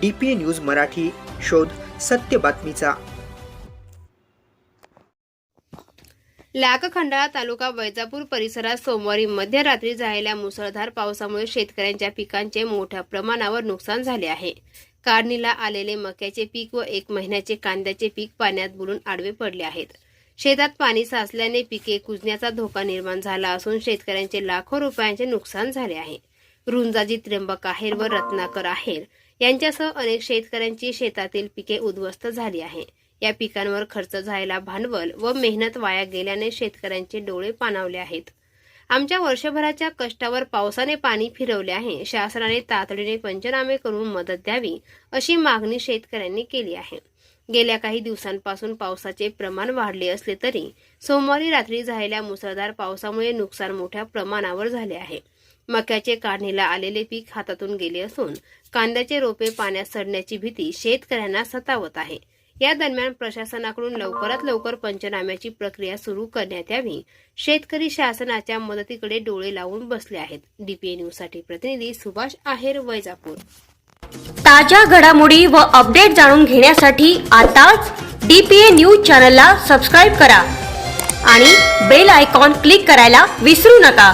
D P news Marathi शोध सत्य बातमीचा. लाखखंडाळा तालुका वैजापूर परिसरात सोमवारी मध्यरात्री झालेल्या मुसळधार पावसामुळे शेतकऱ्यांच्या पिकांचे मोठ्या प्रमाणावर नुकसान झाले आहे. काढणीला आलेले मक्याचे पीक व एक महिन्याचे कांद्याचे पीक पाण्यात बुडून आडवे पडले आहेत. शेतात पाणी साचल्याने पिके कुजण्याचा धोका निर्माण झाला असून शेतकऱ्यांचे लाखो रुपयांचे नुकसान झाले आहे. रुंजाजी त्र्यंबक आहेर व रत्नाकर आहेर यांच्यासह अनेक शेतकऱ्यांची शेतातील पिके उद्ध्वस्त झाली आहे. या पिकांवर खर्च झालेला भांडवल व मेहनत वाया गेल्याने शेतकऱ्यांचे डोळे पाणावले आहेत. आमच्या वर्षभराच्या कष्टावर पावसाने पाणी फिरवले आहे. शासनाने तातडीने पंचनामे करून मदत द्यावी अशी मागणी शेतकऱ्यांनी केली आहे. गेल्या काही दिवसांपासून पावसाचे प्रमाण वाढले असले तरी सोमवारी रात्री झालेल्या मुसळधार पावसामुळे नुकसान मोठ्या प्रमाणावर झाले आहे. मक्याचे काढणीला आलेले पीक हातातून गेले असून कांद्याचे रोपे पाण्यात सडण्याची भीती शेतकऱ्यांना सतावत आहे. या दरम्यान प्रशासनाकडून लवकरात लवकर पंचनाम्याची प्रक्रिया सुरू करण्यात यावी. शेतकरी शासनाच्या मदतीकडे डोळे लावून बसले आहेत. डीपीए न्यूजसाठी प्रतिनिधी सुभाष आहेर वैजापूर. ताज्या घडामोडी व अपडेट जाणून घेण्यासाठी आताच डी पी ए न्यूज चॅनलला सबस्क्राईब करा आणि बेल आयकॉन क्लिक करायला विसरू नका.